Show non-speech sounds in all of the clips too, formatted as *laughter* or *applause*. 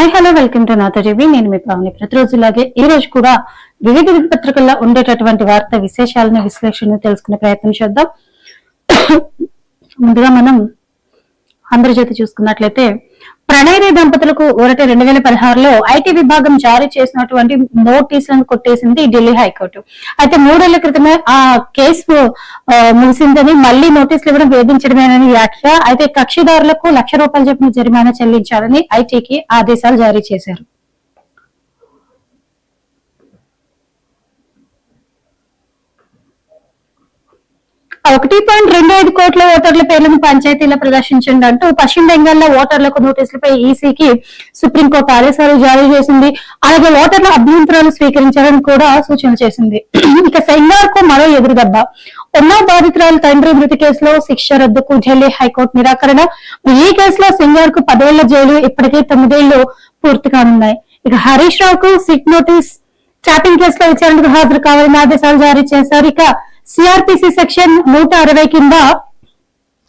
Hi hello welcome to Natho TV. నేను మీ పావని ప్రతిరోజులాగే ఈ రోజు కూడా వివిధ పత్రికల్లో ఉండేటటువంటి వార్త విశేషాలను విశ్లేషణ తెలుసుకునే ప్రయత్నం చేద్దాం. *coughs* ముందుగా మనం ఆంధ్రజ్యోతి చూసుకున్నట్లయితే ప్రణయ్ దంపతులకు ఊరట రెండు వేల పదహారులో ఐటీ విభాగం జారీ చేసినటువంటి నోటీసులను కొట్టేసింది ఢిల్లీ హైకోర్టు. అయితే మూడేళ్ళ క్రితమే ఆ కేసు ముగిసిందని మళ్ళీ నోటీసులు ఇవ్వడం వేధించడమేనని వ్యాఖ్య. అయితే కక్షిదారులకు లక్ష రూపాయలు చెప్పిన జరిమానా చెల్లించాలని ఐటీకి ఆదేశాలు జారీ చేశారు. ఒకటి పాయింట్ రెండు ఐదు కోట్ల ఓటర్ల పేర్లను పంచాయతీలో ప్రదర్శించండి అంటూ పశ్చిమ బెంగాల్లో ఓటర్లకు నోటీసులపై ఈసీకి సుప్రీంకోర్టు ఆదేశాలు జారీ చేసింది. అలాగే ఓటర్ల అభ్యంతరాలు స్వీకరించాలని కూడా సూచన చేసింది. ఇక సెంగార్కు మరో ఎదురుదెబ్బ. ఉన్నా బాధితురాలు తండ్రి మృతి కేసులో శిక్ష రద్దుకు ఢిల్లీ హైకోర్టు నిరాకరణ. ఈ కేసులో సింగార్కు పదేళ్ళ జైలు ఇప్పటికే తొమ్మిదేళ్ళు పూర్తి కానున్నాయి. ఇక హరీష్ రావుకు సిట్ నోటీస్. ట్రాపింగ్ కేసులో విచారణకు హాజరు కావాలని ఆదేశాలు జారీ చేశారు. ఇక సిఆర్పిసి సెక్షన్ నూట అరవై కింద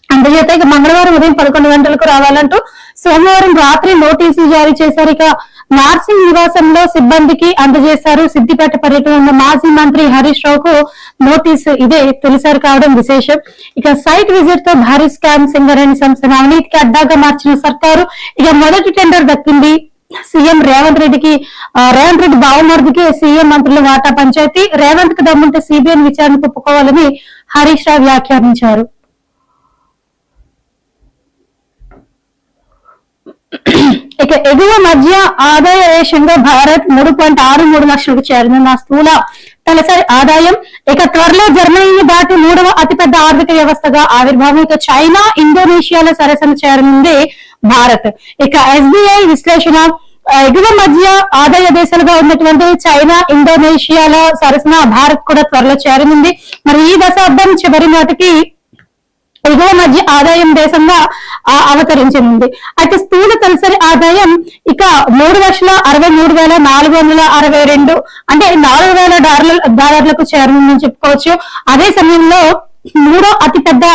అందుచేత ఇక మంగళవారం ఉదయం పదకొండు గంటలకు రావాలంటూ సోమవారం రాత్రి నోటీసులు జారీ చేశారు. ఇక నార్సింగ్ నివాసంలో సిబ్బందికి అందజేశారు. సిద్దిపేట పర్యటనలో ఉన్న మాజీ మంత్రి హరీష్ రావుకు నోటీసు ఇదే తొలిసారి కావడం విశేషం. ఇక సైట్ విజిట్తో భారీ స్కామ్ సింగరేణి సంస్థను అవినీతికి అడ్డాగా మార్చిన సర్కారు ఇక మొదటి టెండర్ దక్కింది. సీఎం రేవంత్ రెడ్డికి రేవంత్ రెడ్డి బావమరుదికి సీఎం మంత్రుల వాటా పంచాయతీ రేవంత్కు దమ్ముంటే సిబిఐ విచారణకు ఒప్పుకోవాలని హరీష్ రావు వ్యాఖ్యానించారు. ఇక ఎగువ మధ్య ఆదాయ రేషంగా భారత్ మూడు పాయింట్ ఆరు మూడు లక్షలకు చేరనున్న స్థూల తలసరి ఆదాయం. ఇక త్వరలో జర్మనీని దాటి మూడవ అతిపెద్ద ఆర్థిక వ్యవస్థగా ఆవిర్భావం. ఇక చైనా ఇండోనేషియాలో సరసన చేరనుంది భారత్. ఇక ఎస్బీఐ విశ్లేషణ ఎగువ మధ్య ఆదాయ దేశాలుగా ఉన్నటువంటి చైనా ఇండోనేషియాల సరసన భారత్ కూడా త్వరలో చేరనుంది. మరి ఈ దశాబ్దం చివరి నాటికి ఎగువ మధ్య ఆదాయం దేశంగా అవతరించనుంది. అయితే స్థూల తలసరి ఆదాయం ఇక మూడు లక్షల అరవై మూడు వేల నాలుగు వందల అరవై రెండు అంటే నాలుగు వేల డాలర్ల డాలర్లకు చేరనుందని చెప్పుకోవచ్చు. అదే సమయంలో మూడో అతిపెద్ద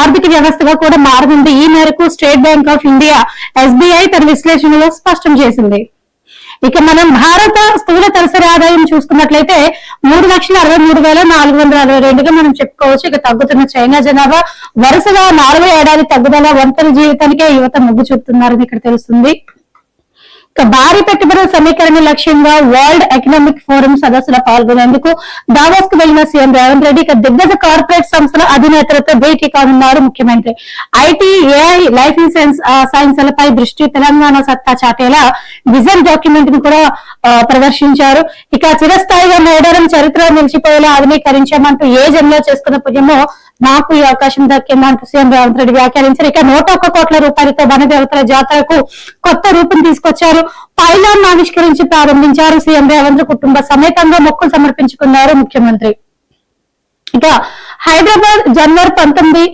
ఆర్థిక వ్యవస్థగా కూడా మారనుంది ఈ మేరకు State Bank of India SBI తన విశ్లేషణలో స్పష్టం చేసింది. ఇక మనం భారత స్థూల తలసరి ఆదాయం చూసుకున్నట్లయితే మూడు లక్షల అరవై మూడు వేల నాలుగు వందల అరవై రెండుగా మనం చెప్పుకోవచ్చు. ఇక తగ్గుతున్న చైనా జనాభా వరుసగా నాలుగో ఏడాది తగ్గుదల ఒంటరి జీవితానికే యువత మొగ్గు చూపుతున్నారని ఇక్కడ తెలుస్తుంది. భారీ పెట్టుబడుల సమీకరణ లక్ష్యంగా వరల్డ్ ఎకనామిక్ ఫోరం సదస్సులో పాల్గొనేందుకు దావోస్కు వెళ్ళిన సీఎం రేవంత్ రెడ్డి ఇక దిగ్గజ కార్పొరేట్ సంస్థల అధినేతలతో భేటీ కానున్నారు ముఖ్యమంత్రి. ఐటీ ఏఐ లైఫ్ ఇన్సూరెన్స్ సైన్స్లపై దృష్టి తెలంగాణ సత్తా చాటేలా విజన్ డాక్యుమెంట్ని కూడా ప్రదర్శించారు. ఇక చిరస్థాయిగా మేడారం చరిత్ర నిలిచిపోయేలా ఆధునీకరించామంటూ ఏ జన్మలో చేసుకున్న పుణ్యమో నాకు ఈ అవకాశం దక్కిందంటూ సీఎం రేవంత్ రెడ్డి వ్యాఖ్యానించారు. ఇక నూట ఒక్క కోట్ల రూపాయలతో వనదేవతల జాతరకు కొత్త రూపం తీసుకొచ్చారు. పైలాన్ ఆవిష్కరించి ప్రారంభించారు సీఎం రేవంత్. కుటుంబ సమేతంగా మొక్కులు సమర్పించుకున్నారు ముఖ్యమంత్రి. ఇక హైదరాబాద్ జనవరి పంతొమ్మిది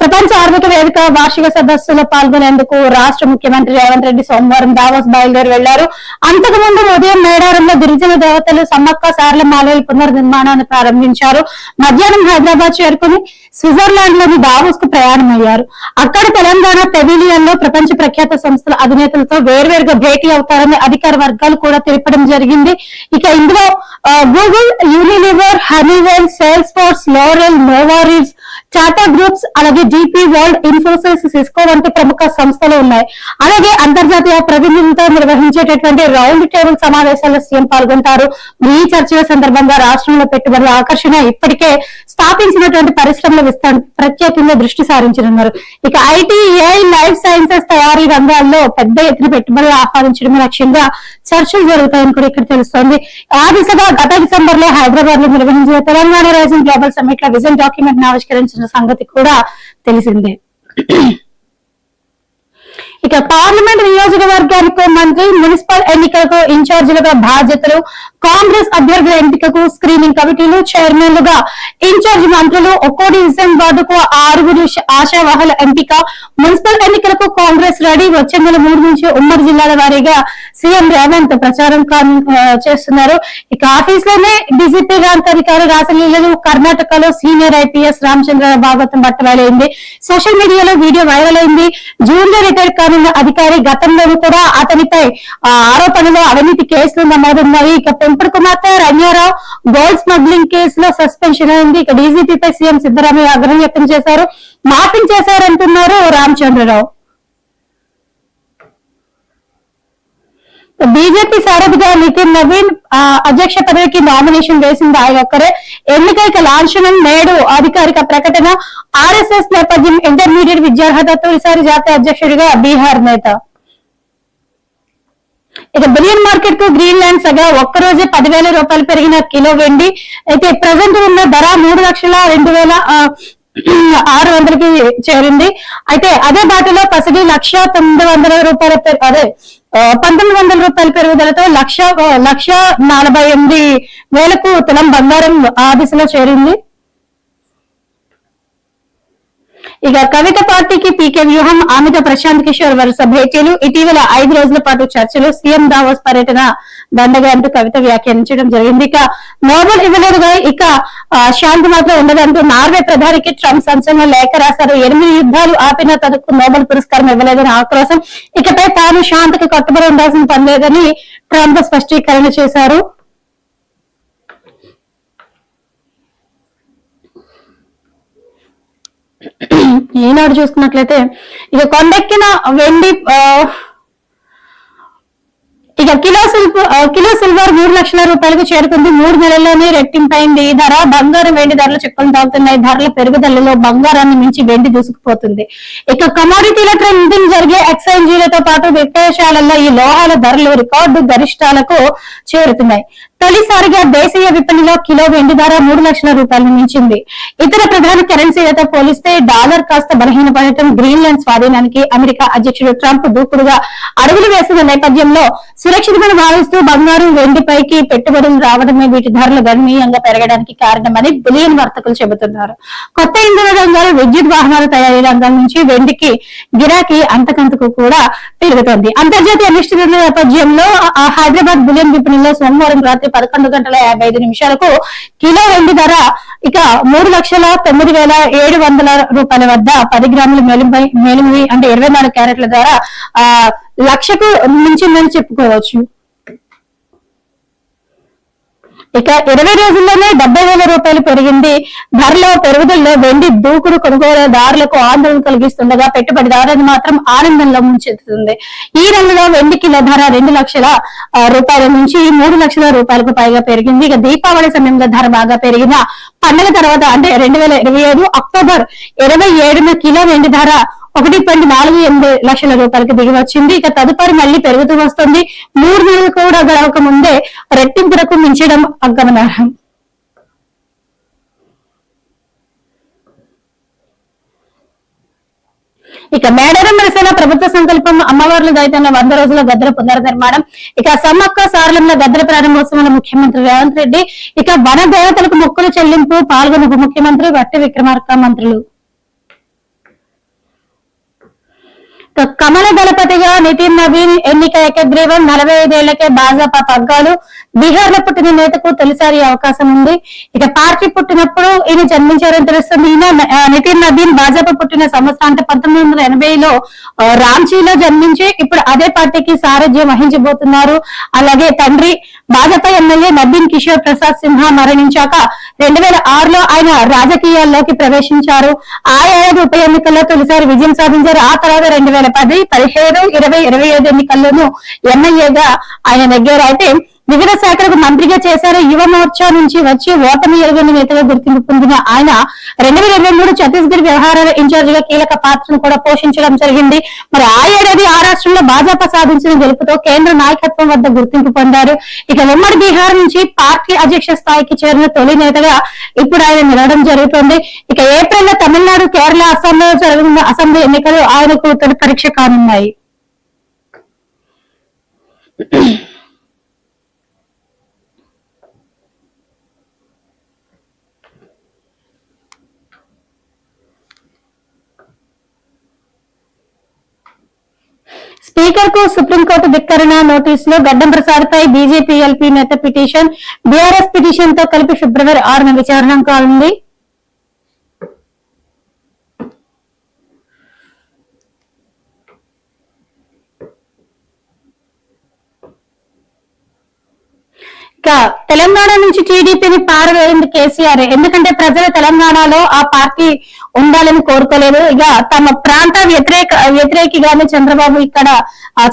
ప్రపంచ ఆర్థిక వేదిక వార్షిక సదస్సులో పాల్గొనేందుకు రాష్ట్ర ముఖ్యమంత్రి రేవంత్ రెడ్డి సోమవారం దావోస్ బయలుదేరి వెళ్ళారు. అంతకుముందు ఉదయం మేడారంలో గిరిజన దేవతలు సమ్మక్క సార్ల మాలయ పునర్నిర్మాణాన్ని ప్రారంభించారు. మధ్యాహ్నం హైదరాబాద్ చేరుకుని స్విట్జర్లాండ్లోని దావోస్కు ప్రయాణమయ్యారు. అక్కడ తెలంగాణ పెవిలియన్లో ప్రపంచ ప్రఖ్యాత సంస్థల అధినేతలతో వేర్వేరుగా భేటీ అవుతారని అధికార వర్గాలు కూడా తెలిపడం జరిగింది. ఇక ఇందులో Google Unilever Honeywell Salesforce L'Oreal Novartis చాటా groups అలాగే జీపీ వరల్డ్ ఇన్ఫోసిస్ సిస్కో వంటి ప్రముఖ సంస్థలు ఉన్నాయి. అలాగే అంతర్జాతీయ ప్రతినిధులతో నిర్వహించేటటువంటి రౌండ్ టేబుల్ సమావేశాల్లో సీఎం పాల్గొంటారు. ఈ చర్చల సందర్భంగా రాష్ట్రంలో పెట్టుబడుల ఆకర్షణ ఇప్పటికే స్థాపించినటువంటి పరిశ్రమల విస్తరణ ప్రత్యేకంగా దృష్టి సారించనున్నారు. ఇక ఐటీ ఏఐ లైఫ్ సైన్సెస్ తయారీ రంగాల్లో పెద్ద ఎత్తున పెట్టుబడులు ఆహ్వానించడమే లక్ష్యంగా చర్చలు జరుగుతాయని కూడా ఇక్కడ తెలుస్తోంది. ఆ దిశగా గత డిసెంబర్లో హైదరాబాద్లో నిర్వహించిన తెలంగాణ రైజింగ్ గ్లోబల్ సమ్మిట్లో విజన్ డాక్యుమెంట్ ఆవిష్కరించారు ఆవిష్కరించిన సంగతి కూడా తెలిసిందే. ఇక పార్లమెంట్ నియోజకవర్గానికి మంత్రి మున్సిపల్ ఎన్నికలకు ఇన్ఛార్జీలుగా బాధ్యతలు కాంగ్రెస్ అభ్యర్థుల ఎంపికకు స్క్రీనింగ్ కమిటీలు చైర్మన్లుగా ఇన్ఛార్జ్ మంత్రులు ఒక్కో డివిజన్ వార్డుకు ఆరుగురు ఆశావాహుల ఎంపిక. మున్సిపల్ ఎన్నికలకు కాంగ్రెస్ రెడీ. వచ్చే నెల మూడు నుంచి ఉమ్మడి జిల్లాల వారీగా సీఎం రేవంత్ ప్రచారం చేస్తున్నారు. ఇక ఆఫీస్లోనే డీజీపీ ర్యాంక్ అధికారి రాసలీలలు కర్ణాటకలో సీనియర్ ఐపీఎస్ రామచంద్ర భాగవతం బట్టబయలైంది సోషల్ మీడియాలో వీడియో వైరల్ అయింది. జూన్లో రిటైర్ కానున్న అధికారి గతంలో కూడా అతనిపై ఆ, ఆరోపణలు అవినీతి కేసులు నమోదున్నాయి ఇక పెంపుడు కుమార్తె రమ్యారావు గోల్డ్ స్మగ్లింగ్ కేసులో సస్పెన్షన్ అయింది. ఇక డీజీపీపై సీఎం సిద్దరామయ్య ఆగ్రహం వ్యక్తం చేశారు. మాఫింగ్ చేశారంటున్నారు రామచంద్రరావు. బీజేపీ సారథిగా నితిన్ నవీన్ అధ్యక్ష పదవికి నామినేషన్ వేసింది ఆయన ఒక్కరే. ఎన్నికైక లాంఛనం నేడు అధికారిక ప్రకటన ఆర్ఎస్ఎస్ నేపథ్యం ఇంటర్మీడియట్ విద్యార్హత తొలిసారి జాతీయ అధ్యక్షుడిగా బీహార్ నేత. ఇక బిలియన్ మార్కెట్కు గ్రీన్ ల్యాండ్ సగా ఒక్క రోజే పదివేల రూపాయలు పెరిగిన కిలో వెండి. అయితే ప్రజెంట్ ఉన్న ధర మూడు లక్షల రెండు వేల ఆరు వందలకి చేరింది. అయితే అదే బాటలో పసిడి లక్ష తొమ్మిది వందల రూపాయల అదే పంతొమ్మిది వందల రూపాయల పెరుగుదలతో లక్ష లక్ష నలభై ఎనిమిది వేలకు తులం బంగారం ఆ దిశలో చేరింది. ఇక కవిత పార్టీకి పీకే వ్యూహం ఆమెతో ప్రశాంత్ కిషోర్ వరుస భేటీలు. ఇటీవల ఐదు రోజుల పాటు చర్చలు సీఎం దావోస్ పర్యటన దండగా అంటూ కవిత వ్యాఖ్యానించడం జరిగింది. ఇక నోబెల్ ఇవ్వలేదుగా ఇక శాంతి మాత్రం ఉండదంటూ నార్వే ప్రధానికి ట్రంప్ సంచలన లేఖ రాశారు. ఎనిమిది యుద్ధాలు ఆపిన తనకు నోబెల్ పురస్కారం ఇవ్వలేదని ఆక్రోశం. ఇకపై తాను శాంతికి కట్టుబడి ఉండాల్సిన పని లేదని ట్రంప్ స్పష్టీకరణ చేశారు. ఈనాడు చూసుకున్నట్లయితే ఇక కొండెక్కిన వెండి ఇక కిలో సిల్వర్ కిలో సిల్వర్ మూడు లక్షల రూపాయలకు చేరుకుంది. మూడు నెలల్లోనే రెట్టింపైంది. ఈ ధర బంగారం వెండి ధరలు చెక్కులు తాగుతున్నాయి ధరల పెరుగుదలలో బంగారాన్ని మించి వెండి దూసుకుపోతుంది. ఇక కమోడిటీల ట్రెండింగ్ జరిగే ఎక్స్చేంజీలతో పాటు విక్రయశాలల్లో ఈ లోహాల ధరలు రికార్డు గరిష్టాలకు చేరుతున్నాయి. తొలిసారిగా దేశీయ విపణిలో కిలో వెండి ధర మూడు లక్షల రూపాయలు మించింది. ఇతర ప్రధాన కరెన్సీలతో పోలిస్తే డాలర్ కాస్త బలహీనపడటం గ్రీన్లాండ్ స్వాధీనానికి అమెరికా అధ్యక్షుడు ట్రంప్ దూకుడుగా అడుగులు వేసిన నేపథ్యంలో సురక్షితమని భావిస్తూ బంగారం వెండిపైకి పెట్టుబడులు రావడమే వీటి ధరలు గణనీయంగా పెరగడానికి కారణమని బిలియన్ వర్తకులు చెబుతున్నారు. కొత్త ఇంధన రంగాలు విద్యుత్ వాహనాల తయారీ రంగం నుంచి వెండికి గిరాకీ అంతకంతకు కూడా పెరుగుతోంది. అంతర్జాతీయ నిష్ఠుల నేపథ్యంలో ఆ హైదరాబాద్ బులియన్ విపణిలో సోమవారం రాత్రి పదకొండు గంటల యాభై ఐదు నిమిషాలకు కిలో వెండి ధర ఇక మూడు లక్షల తొమ్మిది వేల ఏడు వందల రూపాయల వద్ద పది గ్రాముల మేలిమి మేలిమి అంటే ఇరవై నాలుగు క్యారెట్ల ధర ఆ లక్షకు మించిందని చెప్పుకోవచ్చు. ఇక ఇరవై రోజుల్లోనే డెబ్బై వేల రూపాయలు పెరిగింది. ధరలో పెరుగుదలలో వెండి దూకుడు కొనుగోలుదారులకు ఆందోళన కలిగిస్తుండగా పెట్టుబడిదారులను మాత్రం ఆనందంలో ముంచెత్తుతుంది. ఈ రంగంలో వెండి కిలో ధర రెండు లక్షల రూపాయల నుంచి మూడు లక్షల రూపాయలకు పైగా పెరిగింది. ఇక దీపావళి సమయంలో ధర బాగా పెరిగిన పండుగ తర్వాత అంటే రెండు వేల ఇరవై ఐదు అక్టోబర్ ఇరవై ఏడున కిలో వెండి ధర ఒకటి పాయింట్ నాలుగు ఎనిమిది లక్షల రూపాయలకి దిగి వచ్చింది. ఇక తదుపరి మళ్ళీ పెరుగుతూ వస్తుంది. మూడు నెలలు కూడా గడవక ముందే రెట్టింపులకు మించడం అగమనార్హం. ఇక మేడారం నరసేన ప్రభుత్వ సంకల్పం అమ్మవార్ల దైతన్న వంద రోజుల గద్దెల పునర్నిర్మాణం. ఇక సమ్మక్క సారలంలో గద్దెల ప్రారంభోత్సవంలో ముఖ్యమంత్రి రేవంత్ రెడ్డి. ఇక వన దేవతలకు మొక్కులు చెల్లింపు పాల్గొన్న ఉప ముఖ్యమంత్రి వట్టి విక్రమార్క మంత్రులు ఇక కమల దళపతిగా నితిన్ నవీన్ ఎన్నిక ఏకగ్రీవం నలభై ఐదేళ్ళకే భాజపా పగ్గాలు. బీహార్లో పుట్టిన నేతకు తొలిసారి అవకాశం ఉంది. ఇక పార్టీ పుట్టినప్పుడు ఈయన జన్మించారని తెలుస్తుంది. ఈయన నితిన్ నవీన్ భాజపా పుట్టిన సంవత్సరం అంటే పంతొమ్మిది వందల ఎనభైలో రాంచీలో జన్మించి ఇప్పుడు అదే పార్టీకి సారథ్యం వహించబోతున్నారు. అలాగే తండ్రి భాజపా ఎమ్మెల్యే నబీన్ కిషోర్ ప్రసాద్ సింహ మరణించాక రెండు వేల ఆరులో ఆయన రాజకీయాల్లోకి ప్రవేశించారు. ఆ ఏడాది ఉప ఎన్నికల్లో తొలిసారి విజయం సాధించారు. ఆ తర్వాత రెండు వేల పది పదిహేను ఇరవై ఇరవై ఐదు ఎన్నికల్లోనూ ఎమ్మెల్యేగా ఆయన దగ్గర అయితే వివిధ శాఖలకు మంత్రిగా చేశారు. యువ మోర్చా నుంచి వచ్చి ఓటమి ఎరుగని నేతగా గుర్తింపు పొందిన ఆయన రెండు వేల ఇరవై మూడు ఛత్తీస్గఢ్ వ్యవహారాల ఇన్ఛార్జ్గా కీలక పాత్రను కూడా పోషించడం జరిగింది. మరి ఆ ఏడాది ఆ రాష్ట్రంలో భాజపా సాధించిన గెలుపుతో కేంద్ర నాయకత్వం వద్ద గుర్తింపు పొందారు. ఇక ఉమ్మడి బీహార్ నుంచి పార్టీ అధ్యక్ష స్థాయికి చేరిన తొలి నేతగా ఇప్పుడు ఆయన నిలవడం జరుగుతోంది. ఇక ఏప్రిల్లో తమిళనాడు కేరళ అస్సాంలో జరగనున్న అసెంబ్లీ ఎన్నికలు ఆయనకు తొలి పరీక్ష కానున్నాయి. స్పీకర్కు సుప్రీంకోర్టు ధిక్కరణ నోటీసులో గడ్డం ప్రసాద్ పై బీజేపీ ఎల్పీ నేత పిటిషన్ బీఆర్ఎస్ పిటిషన్తో కలిపి ఫిబ్రవరి ఆరున విచారణ కానుంది. ఇక తెలంగాణ నుంచి టీడీపీని పారవేయింది కేసీఆర్. ఎందుకంటే ప్రజలు తెలంగాణలో ఆ పార్టీ ఉండాలని కోరుకోలేదు. ఇక తమ ప్రాంత వ్యతిరేక వ్యతిరేకిగానే చంద్రబాబు ఇక్కడ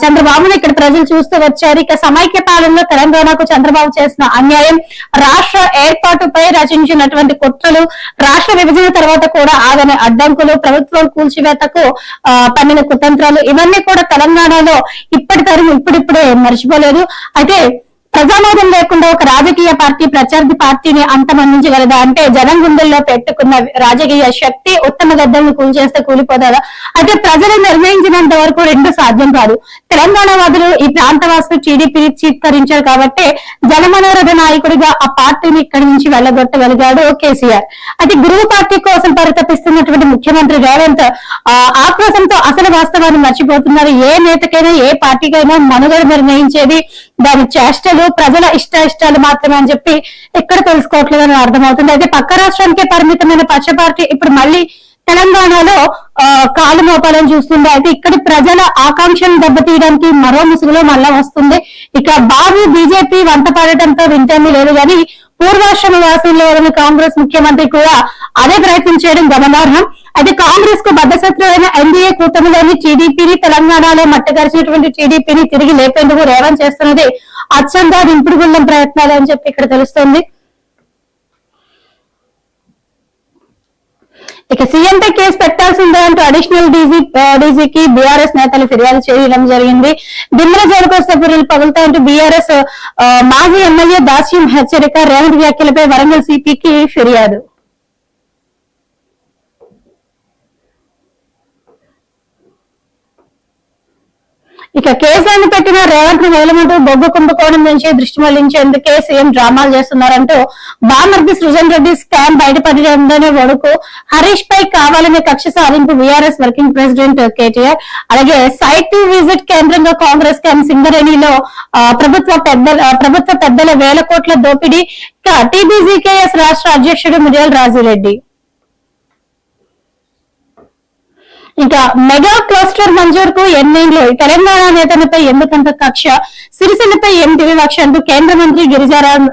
చంద్రబాబును ఇక్కడ ప్రజలు చూస్తూ వచ్చారు. ఇక సమైక్య పాలనలో తెలంగాణకు చంద్రబాబు చేసిన అన్యాయం రాష్ట్ర ఏర్పాటుపై రచించినటువంటి కుట్రలు రాష్ట్ర విభజన తర్వాత కూడా ఆగని అడ్డంకులు ప్రభుత్వం కూల్చివేతకు ఆ, పన్నిన కుతంత్రాలు ఇవన్నీ కూడా తెలంగాణలో ఇప్పటి తరం ఇప్పుడిప్పుడే మర్చిపోలేదు. అయితే ప్రజామోదం లేకుండా ఒక రాజకీయ పార్టీ ప్రత్యర్థి పార్టీని అంతమందించగలదా? అంటే జనం గుండెల్లో పెట్టుకున్న రాజకీయ శక్తి ఉత్తమ గద్దలను కూల్చేస్తే కూలిపోతారా అయితే ప్రజలు నిర్ణయించినంత వరకు రెండు సాధ్యం కాదు. తెలంగాణ వాదులు ఈ ప్రాంతవాసులు టీడీపీని చీత్కరించారు కాబట్టి జనమనోరథ నాయకుడిగా ఆ పార్టీని ఇక్కడి నుంచి వెళ్ళగొట్టగలిగాడు కేసీఆర్. అయితే గురువు పార్టీ కోసం పరితపిస్తున్నటువంటి ముఖ్యమంత్రి రేవంత్ ఆ, ఆక్రోశంతో అసలు వాస్తవాన్ని మర్చిపోతున్నారు. ఏ నేతకైనా ఏ పార్టీకైనా మనుగడ నిర్ణయించేది దాని చేష్టలు ప్రజల ఇష్ట ఇష్టాలు మాత్రమే అని చెప్పి ఎక్కడ తెలుసుకోవట్లేదని అర్థమవుతుంది. అయితే పక్క రాష్ట్రానికే పరిమితమైన పచ్చ పార్టీ ఇప్పుడు మళ్ళీ తెలంగాణలో కాలు మోపాలని చూస్తుంది. అయితే ఇక్కడి ప్రజల ఆకాంక్షను దెబ్బతీయడానికి మరో ముసుగులో మళ్ళా వస్తుంది. ఇక బాబు బీజేపీ వంట పడటంతో వింటేమీ లేదు కానీ పూర్వాశ్రమ వాసంలో కాంగ్రెస్ ముఖ్యమంత్రి కూడా అదే ప్రయత్నం చేయడం గమనార్హం. అయితే కాంగ్రెస్కు బద్దశత్రువైన ఎన్డీఏ కూటమిలోని టీడీపీని తెలంగాణలో మట్టగరిచినటువంటి టీడీపీని తిరిగి లేపేందుకు రేవంత్ చేస్తున్నది అచ్చంగా నింపుడుగుళ్ళం ప్రయత్నాలు అని చెప్పి ఇక్కడ తెలుస్తోంది. ఇక సీఎం పై కేసు పెట్టాల్సిందే అంటూ అడిషనల్ డీజీ డీజీకి బీఆర్ఎస్ నేతలు ఫిర్యాదు చేయడం జరిగింది. దిమ్మల జోరుకోస్తపురులు పగులుతాయంటూ బీఆర్ఎస్ మాజీ ఎమ్మెల్యే దాస్యం హెచ్చరిక రేవంత్ వ్యాఖ్యలపై వరంగల్ సిపికి ఫిర్యాదు. ఇక కేసులను పెట్టిన రేవంత్ను బొగ్గు కుంభకోణం నుంచి దృష్టి మళ్ళించేందుకే సీఎం డ్రామాలు చేస్తున్నారంటూ బామర్ది సృజన్ రెడ్డి స్కామ్ బయటపడిందనే వరకు హరీష్ పై కావాలనే కక్ష సాధింపు వీఆర్ఎస్ వర్కింగ్ ప్రెసిడెంట్ కేటీఆర్. అలాగే సైట్ విజిట్ కేంద్రంగా కాంగ్రెస్ క్యాంప్ సింగరేణిలో ప్రభుత్వ పెద్దల ప్రభుత్వ పెద్దల వేల కోట్ల దోపిడీ. టీబీజీకేఎస్ రాష్ట్ర అధ్యక్షుడు మిర్యాల రాజురెడ్డి. ఇంకా మెగా క్లస్టర్ మంజూరుకు ఎన్నేళ్ళు తెలంగాణ నేతలపై ఎందుకంత కక్ష? సిరిసిల్లపై ఎంటి వివక్ష? అంటూ కేంద్ర మంత్రి గిరిజారాజ్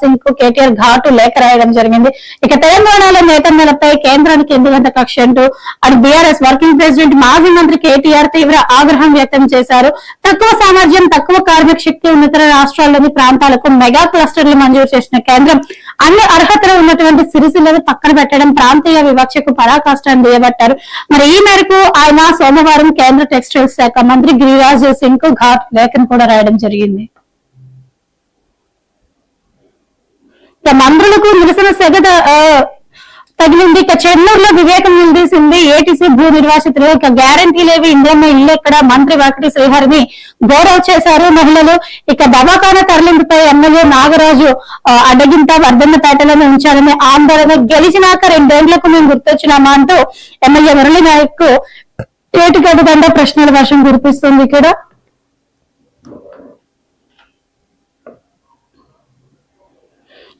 సింగ్కు కేటీఆర్ ఘాటు లేఖ రాయడం జరిగింది. ఇక తెలంగాణలో నేతన్నలపై కేంద్రానికి ఎందుకంత కక్ష? అంటూ అటు బీఆర్ఎస్ వర్కింగ్ ప్రెసిడెంట్ మాజీ మంత్రి కేటీఆర్ తీవ్ర ఆగ్రహం వ్యక్తం చేశారు. తక్కువ సామర్థ్యం తక్కువ కార్మిక శక్తి ఉన్న ఇతర రాష్ట్రాల్లోని ప్రాంతాలకు మెగా క్లస్టర్లు మంజూరు చేసిన కేంద్రం అన్ని అర్హతలు ఉన్నటువంటి సిరిసిల్లను పక్కన పెట్టడం ప్రాంతీయ వివక్షకు పరాకాష్టాన్ని చేయబట్టారు. మరి ఈ మేరకు ఆయన సోమవారం కేంద్ర టెక్స్టైల్స్ శాఖ మంత్రి గిరిరాజ్ సింగ్కు ఘాట్ లేఖను కూడా రాయడం జరిగింది. మంత్రులకు నిరసన సెగ తగిలింది ఇక చెన్నూరులో వివేకం నిలదీసింది ఏటీసీ భూ నిర్వాసితులు. ఇక గ్యారంటీ లేవి. ఇండియన్ ఇల్లు ఇక్కడ మంత్రి వాకటి శ్రీహరిని గౌరవ చేశారు మహిళలు. ఇక దవాఖాన తరలింపుపై ఎమ్మెల్యే నాగరాజు అడ్డగింత వర్ధన్నపేటలను ఉంచారని ఆందోళన గెలిచినాక రెండేళ్ళకు మేము గుర్తొచ్చినామా అంటూ ఎమ్మెల్యే మురళీ నాయక్ ఏటుగడ్డ దండ ప్రశ్నల వర్షం కురిపిస్తుంది ఇక్కడ.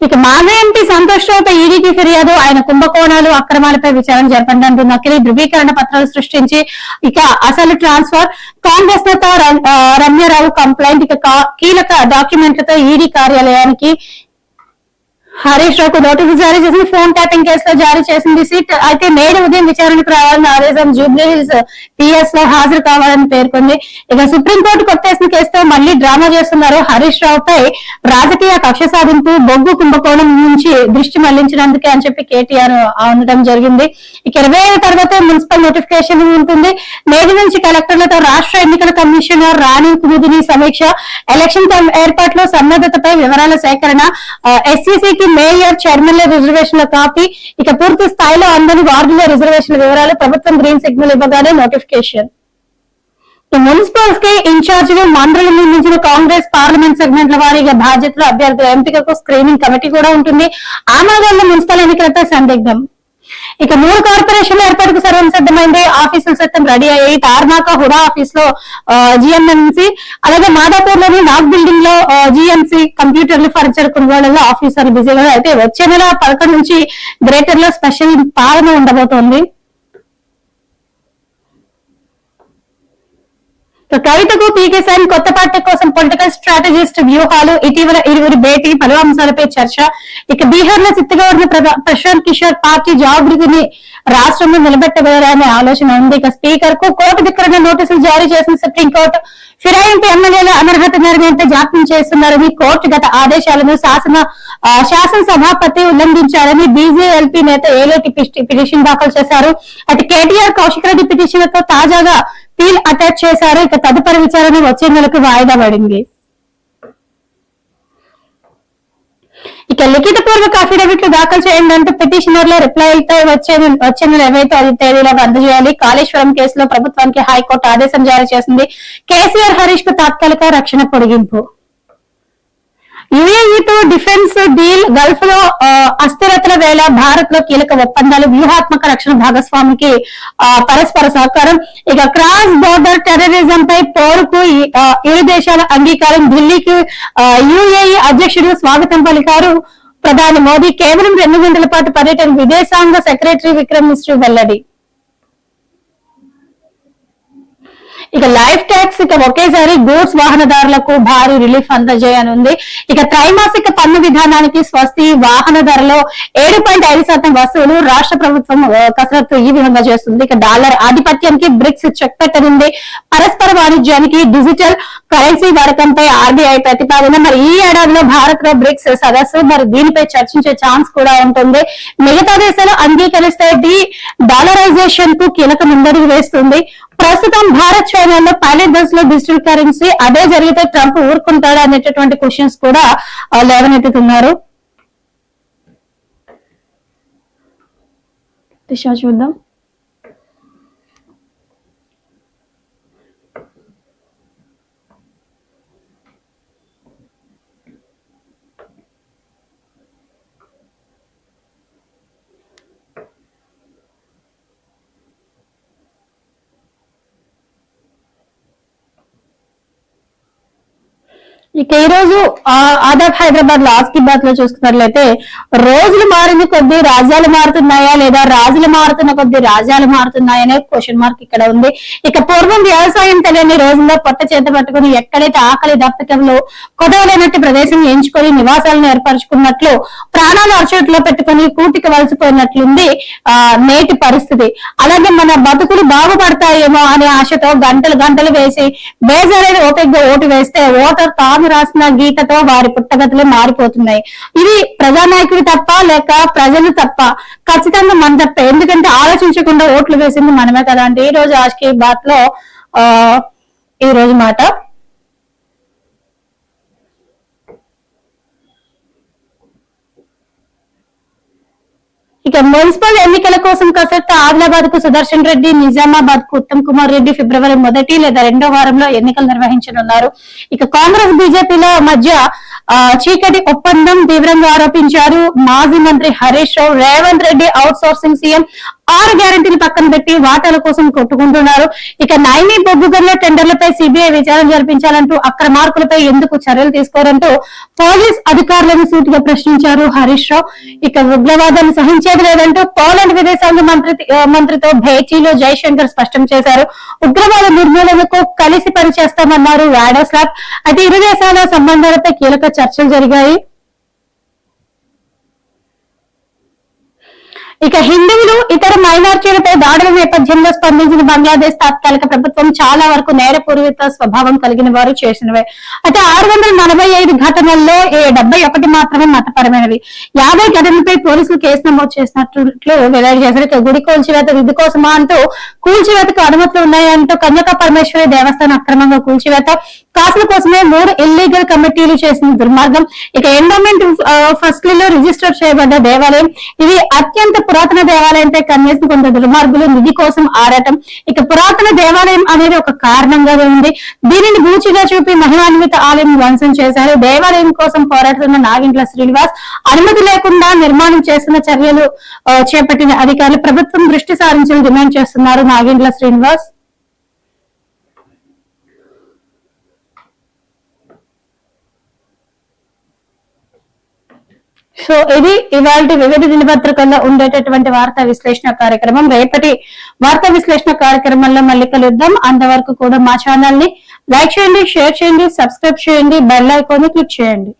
ఇక మాజీ ఎంపీ సంతోష్ రావుపై ఈడీకి ఫిర్యాదు. ఆయన కుంభకోణాలు అక్రమాలపై విచారణ జరపండి నకిలీ ధృవీకరణ పత్రాలు సృష్టించి ఇక అసలు ట్రాన్స్ఫర్. కాంగ్రెస్ నేత రమ్యారావు కంప్లైంట్. ఇక కా- కీలక డాక్యుమెంట్లతో ఈడీ కార్యాలయానికి హరీష్ రావుకు నోటీసు జారీ చేసింది. ఫోన్ ట్యాపింగ్ కేసులో జారీ చేసింది. సిట్ అయితే నేడు ఉదయం విచారణకు రావాలని ఆదేశం జూబ్లీ హిల్స్ పిఎస్లో హాజరు కావాలని పేర్కొంది. ఇక సుప్రీంకోర్టు కొట్టేసిన కేసుతో మళ్ళీ డ్రామా చేస్తున్నారు హరీష్ రావుపై రాజకీయ కక్ష సాధింపు బొగ్గు కుంభకోణం నుంచి దృష్టి మళ్ళించినందుకే అని చెప్పి కేటీఆర్ అనడం జరిగింది. ఇక ఇరవై ఐదు తర్వాత మున్సిపల్ నోటిఫికేషన్ ఉంటుంది. నేటి నుంచి కలెక్టర్లతో రాష్ట్ర ఎన్నికల కమిషనర్ రాణి కుముదిని సమీక్ష. ఎలక్షన్ ఏర్పాట్లో సన్నద్ధతపై వివరాల సేకరణ ఎస్సీసీకి మేయర్ చైర్మన్ల రిజర్వేషన్ల కాపీ ఇక పూర్తి స్థాయిలో అందని వార్డుల రిజర్వేషన్ల వివరాలు ప్రభుత్వం గ్రీన్ సిగ్నల్ ఇవ్వగానే నోటిఫికేషన్. మున్సిపల్స్కి ఇన్ఛార్జిగా మండలి నిర్మించిన కాంగ్రెస్ పార్లమెంట్ సెగ్మెంట్ల వారీగా బాధ్యతలు అభ్యర్థుల ఎంపికకు స్క్రీనింగ్ కమిటీ కూడా ఉంటుంది. ఆ మున్సిపల్ ఎన్నికలపై సందిగ్ధం. ఇక మూడు కార్పొరేషన్ల ఏర్పాటుకు సర్వం సిద్ధమైంది ఆఫీసులు సైతం రెడీ అయ్యాయి. తార్నాక హుడా ఆఫీస్లో జిఎంఎంసి అలాగే మాదాపూర్లోని నాగ్ బిల్డింగ్లో జిఎంసి కంప్యూటర్లు ఫర్నిచర్ కొనుగోళ్ళలో ఆఫీసర్లు బిజీగా అయితే వచ్చే నెల పదకొండు నుంచి గ్రేటర్లో స్పెషల్ పాలన ఉండబోతోంది ఇక కవితకు పీకే సైన్ కొత్త పార్టీ కోసం పొలిటికల్ స్ట్రాటజిస్ట్ వ్యూహాలు ఇటీవల ఇరువురి భేటీ పలు అంశాలపై చర్చ. ఇక బీహార్లో చిత్తగౌడ్ ప్రశాంత్ కిషోర్ పార్టీ జాగృతిని రాష్ట్రంలో నిలబెట్టగలరనే ఆలోచన ఉంది. ఇక స్పీకర్కు కోర్టు ధిక్కరణ నోటీసులు జారీ చేసిన సుప్రీంకోర్టు ఫిరాయింపు ఎమ్మెల్యేల అనర్హత నిర్ణయంతో జాప్యం చేస్తున్నారని కోర్టు గత ఆదేశాలను శాసన శాసన శాసనసభాపతి ఉల్లంఘించారని బీజేఎల్పీ నేత ఏలేటి పిటిషన్ దాఖలు చేశారు. అయితే కేటీఆర్ కౌశిక్ రెడ్డి పిటిషన్లతో తాజాగా పీల్ అటాచ్ చేశారు. ఇక తదుపరి విచారణ వచ్చే నెలకు వాయిదా పడింది. ఇక లిఖిత పూర్వక అఫిడవిట్లు దాఖలు చేయండి అంటూ పిటిషనర్ల రిప్లైతో వచ్చే వచ్చే నెల ఏవైతే అది తేదీలకు అందజేయాలి. కాళేశ్వరం కేసులో ప్రభుత్వానికి హైకోర్టు ఆదేశం జారీ చేసింది. కేసీఆర్ హరీష్కు తాత్కాలిక రక్షణ పొడిగింపు. యుఏఈతో డిఫెన్స్ డీల్ గల్ఫ్లో అస్థిరతల వేళ భారత్లో కీలక ఒప్పందాలు వ్యూహాత్మక రక్షణ భాగస్వామికి పరస్పర సహకారం. ఇక క్రాస్ బోర్డర్ టెర్రరిజం పై పోరుకు ఇరు దేశాల అంగీకారం. ఢిల్లీకి యుఏఈ అధ్యక్షుడు స్వాగతం పలికారు ప్రధాని మోదీ. కేవలం రెండు గంటల పాటు పర్యటన విదేశాంగ సెక్రటరీ విక్రమ్ మిశ్రీ వెల్లడి. ఇక లైఫ్ ట్యాక్స్ ఇక ఒకేసారి గూడ్స్ వాహనదారులకు భారీ రిలీఫ్ అందజేయనుంది. ఇక త్రైమాసిక పన్ను విధానానికి స్వస్తి వాహన ధరలో ఏడు పాయింట్ ఐదు శాతం వసూలు రాష్ట్ర ప్రభుత్వం కసరత్తు ఈ విధంగా చేస్తుంది. ఇక డాలర్ ఆధిపత్యానికి బ్రిక్స్ చెక్ పెట్టనుంది. పరస్పర వాణిజ్యానికి డిజిటల్ కరెన్సీ వాడకంపై ఆర్బీఐ ప్రతిపాదన. మరి ఈ ఏడాదిలో భారత్లో బ్రిక్స్ సదస్సు మరి దీనిపై చర్చించే ఛాన్స్ కూడా ఉంటుంది. మిగతా దేశాలు అంగీకరిస్తే డాలరైజేషన్కు కీలక ముందడుగు వేస్తుంది. ప్రస్తుతం భారత్ చైనాలో పైలట్ దశలో డిజిటల్ కరెన్సీ అదే జరిగితే ట్రంప్ ఊరుకుంటాడా అనేటటువంటి క్వశ్చన్స్ కూడా లేవనెత్తుతున్నారు. చూద్దాం. ఇక ఈ రోజు ఆదాబ్ హైదరాబాద్ లాస్ట్కి బాత్లో చూసుకున్నట్లయితే రోజులు మారిన కొద్దీ రాజ్యాలు మారుతున్నాయా లేదా రాజులు మారుతున్న కొద్దీ రాజ్యాలు మారుతున్నాయా అనే క్వశ్చన్ మార్క్ ఇక్కడ ఉంది. ఇక పూర్వం వ్యవసాయం తెలియని రోజుల్లో పొట్ట చేత పట్టుకుని ఎక్కడైతే ఆకలి దప్పికలు కొదవలేనట్టు ప్రదేశం ఎంచుకొని నివాసాలను ఏర్పరచుకున్నట్లు ప్రాణాలు అరచోట్లో పెట్టుకుని కూటికి వలసిపోయినట్లుంది ఆ నేటి పరిస్థితి. అలాగే మన బతుకులు బాగుపడతాయేమో అనే ఆశతో గంటలు గంటలు వేసి బేజారైన ఓపికగా ఓటు వేస్తే ఓటర్ తాను రాసిన గీతతో వారి పుట్టగతులు మారిపోతున్నాయి. ఇది ప్రజానాయకుడు తప్ప లేక ప్రజలు తప్ప. ఖచ్చితంగా మన తప్ప. ఎందుకంటే ఆలోచించకుండా ఓట్లు వేసింది మనమే కదా అంటే ఈ రోజు రాజకీయ బాత్లో ఆ ఈ రోజు మాట. ఇక మున్సిపల్ ఎన్నికల కోసం కాసేపు ఆదిలాబాద్కు సుదర్శన్ రెడ్డి నిజామాబాద్కు ఉత్తమ్ కుమార్ రెడ్డి ఫిబ్రవరి మొదటి లేదా రెండో వారంలో ఎన్నికలు నిర్వహించనున్నారు. ఇక కాంగ్రెస్ బీజేపీల మధ్య చీకటి ఒప్పందం తీవ్రంగా ఆరోపించారు మాజీ మంత్రి Harish Rao. Revanth Reddy outsourcing CM ఆరు గ్యారంటీని పక్కన పెట్టి వాటాల కోసం కొట్టుకుంటున్నారు. ఇక నైని బొగ్గు గనుల టెండర్లపై సిబిఐ విచారణ జరిపించాలంటూ అక్రమార్కులపై ఎందుకు చర్యలు తీసుకోరంటూ పోలీస్ అధికారులను సూటిగా ప్రశ్నించారు హరీష్ రావు. ఇక ఉగ్రవాదాన్ని సహించేది లేదంటూ పోలాండ్ విదేశాంగ మంత్రి మంత్రితో భేటీలో జైశంకర్ స్పష్టం చేశారు. ఉగ్రవాద నిర్మూలనకు కలిసి పనిచేస్తామన్నారు వాడోస్లాప్ అయితే ఇరు దేశాల సంబంధాలపై కీలక చర్చలు జరిగాయి. ఇక హిందువులు ఇతర మైనార్టీలపై దాడుల నేపథ్యంలో స్పందించిన బంగ్లాదేశ్ తాత్కాలిక ప్రభుత్వం చాలా వరకు నేరపూరిత స్వభావం కలిగిన వారు చేసినవే. అయితే ఆరు వందల నలభై ఐదు ఘటనల్లో ఏ డెబ్బై ఒకటి మాత్రమే మతపరమైనవి. యాభై ఘటనలపై పోలీసులు కేసు నమోదు చేసినట్లు వెల్లడి చేశారు. గుడి కూల్చివేత విధి కోసమా అంటూ కూల్చివేతకు అనుమతులు ఉన్నాయంటూ కన్యకా పరమేశ్వరి దేవస్థానం అక్రమంగా కూల్చివేత. కాసుల కోసమే మూడు ఇల్లీగల్ కమిటీలు చేసిన దుర్మార్గం. ఇక ఎండోమెంట్ ఫస్ట్లో రిజిస్టర్ చేయబడ్డ దేవాలయం. ఇది అత్యంత పురాతన దేవాలయంపై కన్నేసిన కొంత దుర్మార్గులు నిధి కోసం ఆరాటం. ఇక పురాతన దేవాలయం అనేది ఒక కారణంగా ఉంది. దీనిని బూచిగా చూపి మహిమాన్విత ఆలయం ధ్వంసం చేశారు. దేవాలయం కోసం పోరాడుతున్న నాగింట్ల శ్రీనివాస్ అనుమతి లేకుండా నిర్మాణం చేస్తున్న చర్యలు చేపట్టిన అధికారులు ప్రభుత్వం దృష్టి సారించాలని డిమాండ్ చేస్తున్నారు నాగింట్ల శ్రీనివాస్. సో ఇది ఇవాళ వివిధ దినపత్రికల్లో ఉండేటటువంటి వార్తా విశ్లేషణ కార్యక్రమం. రేపటి వార్తా విశ్లేషణ కార్యక్రమంలో మళ్ళీ కలుద్దాం. అంతవరకు కూడా మా ఛానల్ని లైక్ చేయండి షేర్ చేయండి సబ్స్క్రైబ్ చేయండి బెల్ ఐకాన్ క్లిక్ చేయండి.